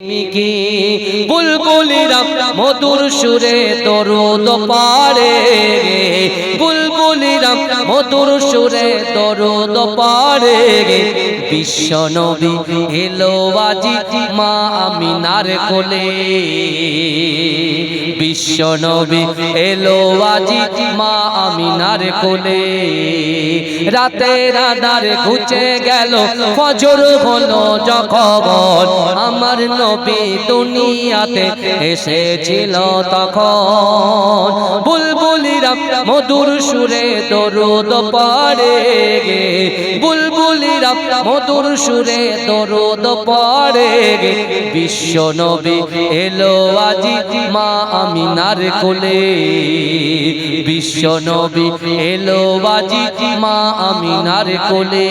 Mickey, বুলবুলিরা মধুর সুরে তরুদ পারে বুলবুলিরা মধুর সুরে তরুদ পারে বিশ্ব নবী এলো আজি মা আমিনার কোলে। বিশ্ব নবী এলো আজি মা আমিনার কোলে। রাতে রাদার ঘুচে গেল, ফজর হলো যখন আমার নবী দুনিয়াতে এসেছিল তখন। বুলবুলিরা মধুর সুরে দরুদ পড়ে গে বুলবুলিরা মধুর সুরে দরুদ পড়ে বিশ্ব নবী এলো আজি মা আমিনার কোলে। বিশ্ব নবী এলো আজি মা আমিনার কোলে।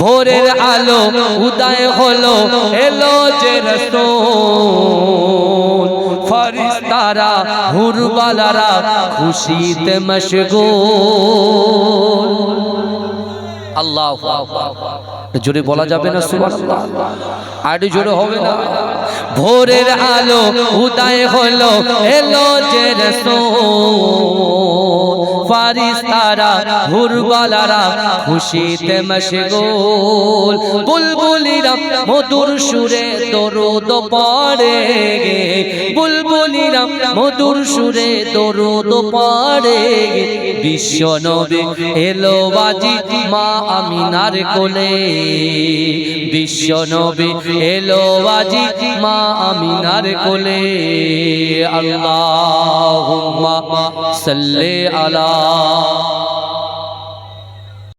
ভোরের আলো উদয় হলো, এলো যে রসুল ফরিস্তারা, হুরবালারা খুশিতে মশগুল। আল্লাহ জোরে বলা যাবে না সুবহানাল্লাহ? আর জোরে হবে না? ভোরের আলো উদয় হলো এলো যে ফারিস্তারা হুরবালারা খুশিতে মশগুল। বুলবুলিরা মধুর সুরে দরুদ পড়ে। গে বুলবুলিরা মধুর সুরে দরুদ পড়ে। বিশ্ব নবী এলো বাজি মা আমিনার কোলে। বিশ্ব নবী এলো বাজি মা আমিনার কোলে। আল্লাহ সাল্লে আলা